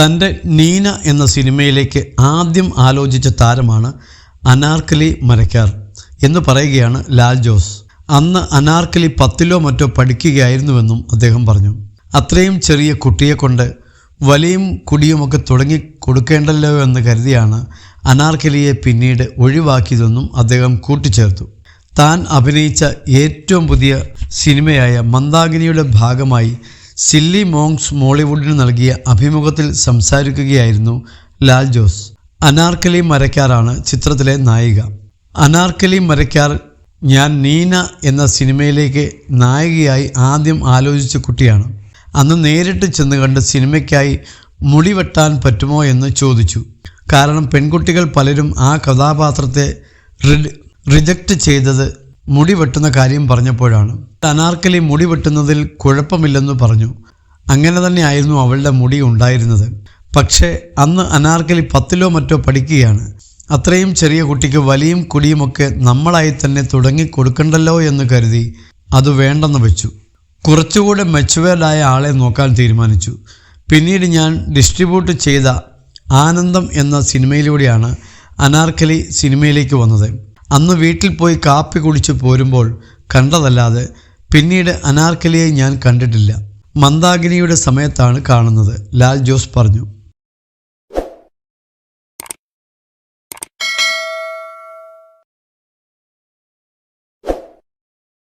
തന്റെ നീന എന്ന സിനിമയിലേക്ക് ആദ്യം ആലോചിച്ച താരമാണ് അനാർക്കലി മരക്കാർ എന്ന് പറയുകയാണ് ലാൽ ജോസ്. അന്ന് അനാർക്കലി പത്തിലോ മറ്റോ പഠിക്കുകയായിരുന്നുവെന്നും അദ്ദേഹം പറഞ്ഞു. അത്രയും ചെറിയ കുട്ടിയെ കൊണ്ട് വലിയും കുടിയുമൊക്കെ തുടങ്ങി കൊടുക്കേണ്ടല്ലോ എന്ന് കരുതിയാണ് അനാർക്കലിയെ പിന്നീട് ഒഴിവാക്കിയതെന്നും അദ്ദേഹം കൂട്ടിച്ചേർത്തു. താൻ അഭിനയിച്ച ഏറ്റവും പുതിയ സിനിമയായ മന്ദാകിനിയുടെ ഭാഗമായി സില്ലി മോങ്സ് മോളിവുഡിന് നൽകിയ അഭിമുഖത്തിൽ സംസാരിക്കുകയായിരുന്നു ലാൽ ജോസ്. അനാർക്കലി മരക്കാറാണ് ചിത്രത്തിലെ നായിക. അനാർക്കലി മരക്കാർ ഞാൻ നീന എന്ന സിനിമയിലേക്ക് നായികയായി ആദ്യം ആലോചിച്ച കുട്ടിയാണ്. അന്ന് നേരിട്ട് ചെന്ന് കണ്ട് സിനിമയ്ക്കായി മുടി വെട്ടാൻ പറ്റുമോ എന്ന് ചോദിച്ചു. കാരണം പെൺകുട്ടികൾ പലരും ആ കഥാപാത്രത്തെ റിജക്റ്റ് ചെയ്തത് മുടി വെട്ടുന്ന കാര്യം പറഞ്ഞപ്പോഴാണ് തനാർക്കലി മുടി വെട്ടുന്നതിൽ കുഴപ്പമില്ലെന്ന് പറഞ്ഞു. അങ്ങനെ തന്നെയായിരുന്നു അവളുടെ മുടി ഉണ്ടായിരുന്നത്. പക്ഷേ അന്ന് അനാർക്കലി പത്തിലോ മറ്റോ പഠിക്കുകയാണ്. അത്രയും ചെറിയ കുട്ടിക്ക് വലിയും കുടിയുമൊക്കെ നമ്മളായി തന്നെ തുടങ്ങി കൊടുക്കണ്ടല്ലോ എന്ന് കരുതി അത് വേണ്ടെന്ന് വെച്ചു. കുറച്ചുകൂടെ മെച്ചുവേർഡായ ആളെ നോക്കാൻ തീരുമാനിച്ചു. പിന്നീട് ഞാൻ ഡിസ്ട്രിബ്യൂട്ട് ചെയ്ത ആനന്ദം എന്ന സിനിമയിലൂടെയാണ് അനാർക്കലി സിനിമയിലേക്ക് വന്നത്. അന്ന് വീട്ടിൽ പോയി കാപ്പി കുടിച്ച് പോരുമ്പോൾ കണ്ടതല്ലാതെ പിന്നീട് അനാർക്കലിയെ ഞാൻ കണ്ടിട്ടില്ല. മന്ദാകിനിയുടെ സമയത്താണ് കാണുന്നത് ലാൽ ജോസ് പറഞ്ഞു.